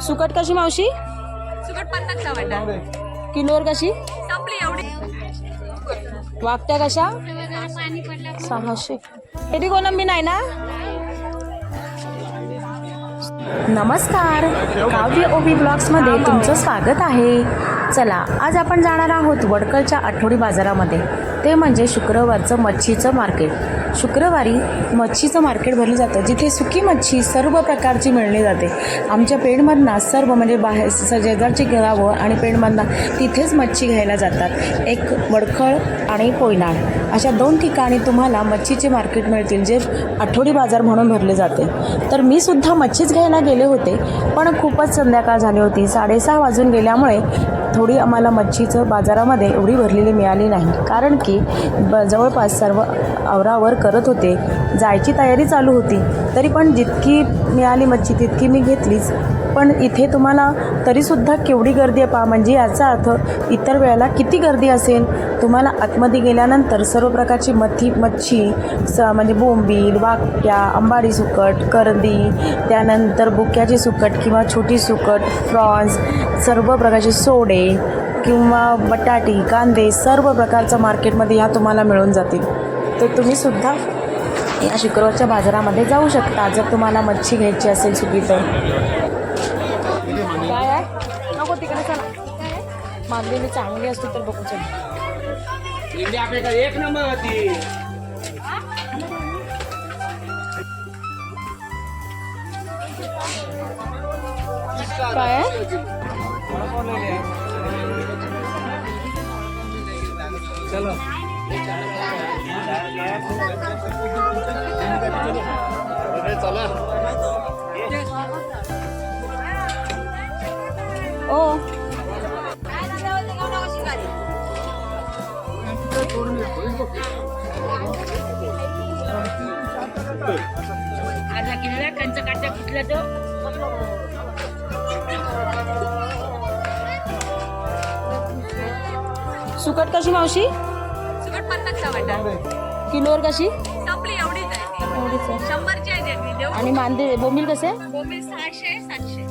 सुकट कशी मावशी? सुकट पन्नासचा वाटा. किलोवर कशी? संपली एवढी. वागत्या कशा? सहाशे. एडी कोलंबी नाही ना? नमस्कार. काव्य ओबी ब्लॉग्समध्ये तुमचं स्वागत आहे. चला आज आपण जाणार आहोत वडकलच्या आठवडी बाजारामध्ये. ते म्हणजे शुक्रवारचं मच्छीचं मार्केट. शुक्रवारी मच्छीचं मार्केट भरलं जातं. जिथे सुकी मच्छी सर्व प्रकारची मिळली जाते. आमच्या पेणमधनं सर्व म्हणजे बाहेर स- शेजारची गावं आणि पेणमधनं तिथेच मच्छी घ्यायला जातात. एक वडखळ आणि पोयनाड अशा दोन ठिकाणी तुम्हाला मच्छीचे मार्केट मिळतील जे आठवडी बाजार म्हणून भरले जाते. तर मी सुद्धा मच्छीच घ्यायला गेले होते पण खूपच संध्याकाळ झाली होती. साडेसहा वाजून गेल्यामुळे थोडी आम्हाला मच्छीचं बाजारामध्ये एवढी भरलेली मिळाली नाही. कारण की ब जवळपास सर्व आवरावर करत होते. जायची तयारी चालू होती. तरी पण जितकी मिळाली मच्छी तितकी मी घेतलीच. पण इथे तुम्हाला तरीसुद्धा केवढी गर्दी आहे पहा. म्हणजे याचा अर्थ इतर वेळेला किती गर्दी असेल? तुम्हाला आतमध्ये गेल्यानंतर सर्व प्रकारची मच्छी मच्छी स म्हणजे बोंबील वाक्या अंबाडी सुकट करदी त्यानंतर बुक्याची सुकट किंवा छोटी सुकट फ्रॉन्स सर्व प्रकारचे सोडे किंवा बटाटी कांदे सर्व प्रकारचं मार्केटमध्ये ह्या तुम्हाला मिळून जातील. तर तुम्हीसुद्धा या शुक्रवारच्या बाजारामध्ये जाऊ शकता जर तुम्हाला मच्छी घ्यायची असेल सुकी तर. काय आहे? नको तिकडे चला. मागलेली चांगली असती तर बघू चल. इंडिया आपल्याकडे एक नंबर होती. काय चला. ओ अर्धा किलोला कंच काट्या कुठल्या तो सुकट कशी मावशी? सुकट पन्नासचा वाटा किलोवर कशी? संपली एवढीच आहे ती. एवढीच आहे. शंभरची आहे देऊ? आणि मांदे बोंबील कसे? बोंबील सहाशे सातशे.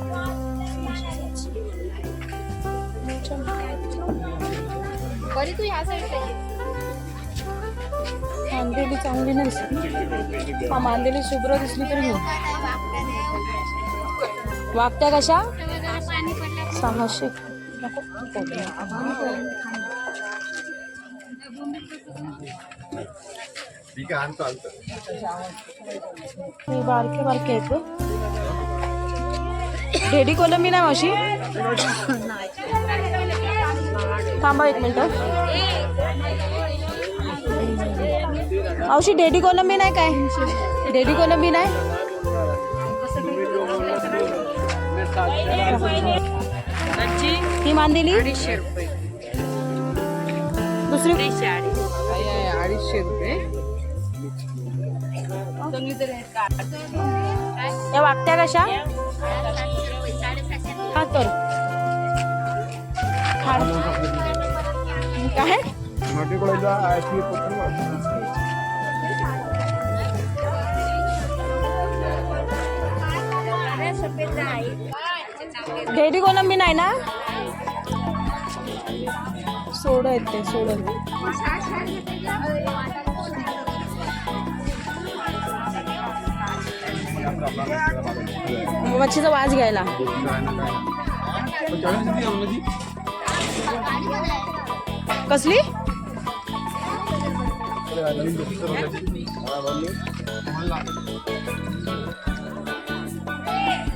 बरी तू ह्या साईडला मांदेली चांगली नाही दिसली हा मांदेली शुभ्र दिसली तरी घेऊ वागत्या कशा? सहाशे. ठीक आहे आणतो आणतो. हे बारके बारके आहेत गं. रेडी कोलंबी नाही मावशी? थांबा एक मिनिट. मावशी डेडी कोलंबी नाही काय? डेडी कोलंबी नाही? ही मांदिली अडीचशे रुपये. दुसरी अडीचशे रुपये या वागत्या कशा? हा तर. काय? डेडी कोलंबी नाही ना? सोड आहेत ते सोड. मच्छीचा वास घ्यायला. कसली?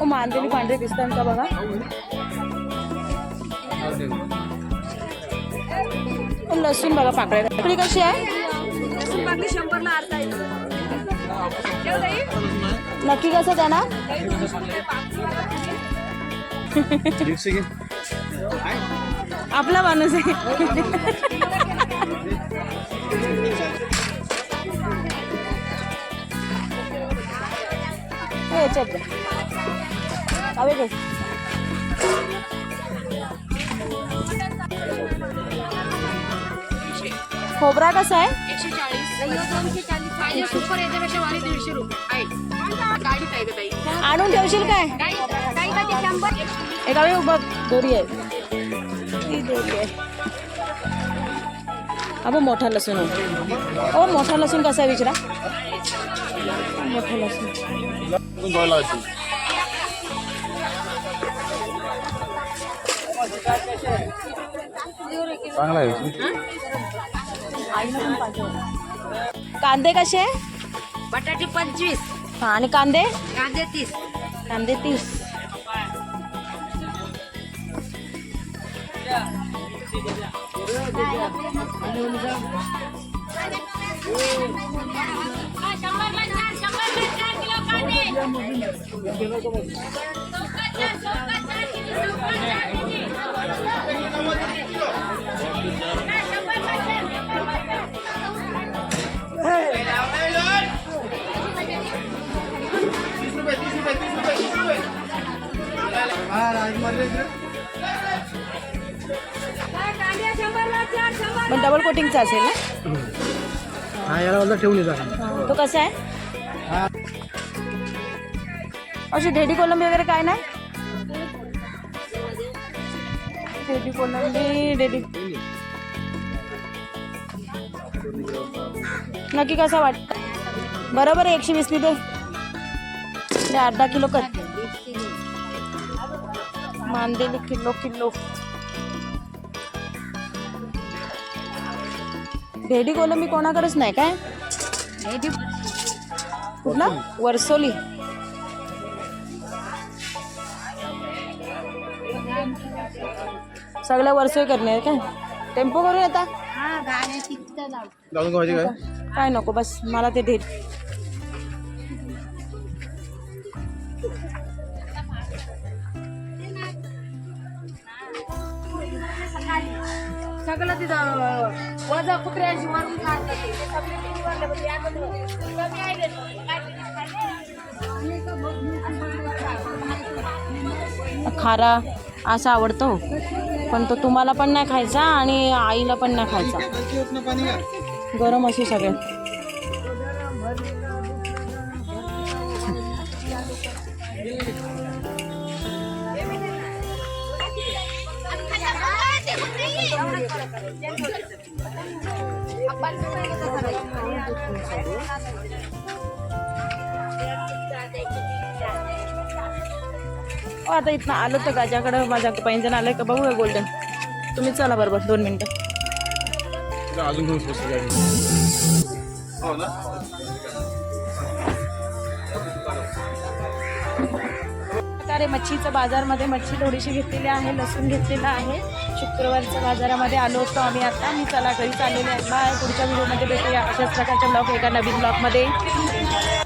ओ मांदेली पांढरे दिसतात का बघा? लसूण बघा पाकळ्या. पाकळी कशी आहे? बाकी शंभरला अर्धा. नक्की कसं त्यांना आपला माणूस आहे. हो, याच्यात. हवे खोबरा कसा आहे? एकशे चाळीस दोनशे चाळीस पाहिजे सुपर याच्यापेक्षा वारी दीडशे रुपये. आहे. गाडीत आहे गं ताई आणून ठेवशील काय? शंभर. एका वेळी बघ दोरी आहे. ती दोरी आहे. अबो मोठा लसूण आहे. ओ मोठा लसूण कसा आहे विचारा? मोठा लसूण. चांगला आहे. कांदे कसे बटाटे पंचवीस. हा आणि कांदे? कांदे तीस. कांदे तीस. पण डबल कोटिंगचा असेल ना? हा याला जा तो कसा आहे? अशी ढेडी कोलंबी वगैरे काय नाही? ढेडी कोलंबी ढेडी. नक्की कसा वाटत बरोबर आहे एकशे दे दे अर्धा किलो कर मांदेली किलो किलो. भेडी कोलंबी कोणाकडेच नाही काय? कुठला? वर्सोली. सगळ्या वर्सोली करणे काय? टेम्पो करून येता? काय? काय नको बस मला ते भेट सगळं तिथं वजा कुत्र्याशी वरून काढतात ते. सगळे किती वाजले पण यामध्ये कमी आहे खारा असा आवडतो पण तो तुम्हाला पण नाही खायचा आणि आईला पण नाही खायचा. गरम असे सगळे. आता इथनं आलो तर गाजाकडं माझ्या पैंजण आलंय का बघूया गोल्डन तुम्ही चला बरोबर दोन मिनटं. अजून घेऊन बसू हो ना? प्रकारे मच्छीचं बाजारमध्ये मच्छी थोडीशी घेतलेली आहे लसूण घेतलेला आहे. शुक्रवारच्या बाजारामध्ये आलो होतो आम्ही आता. मी चला घरी चाललेले आहे. बाय पुढच्या व्हिडिओमध्ये भेटूया. अशाच प्रकारच्या ब्लॉग एका नवीन ब्लॉगमध्ये.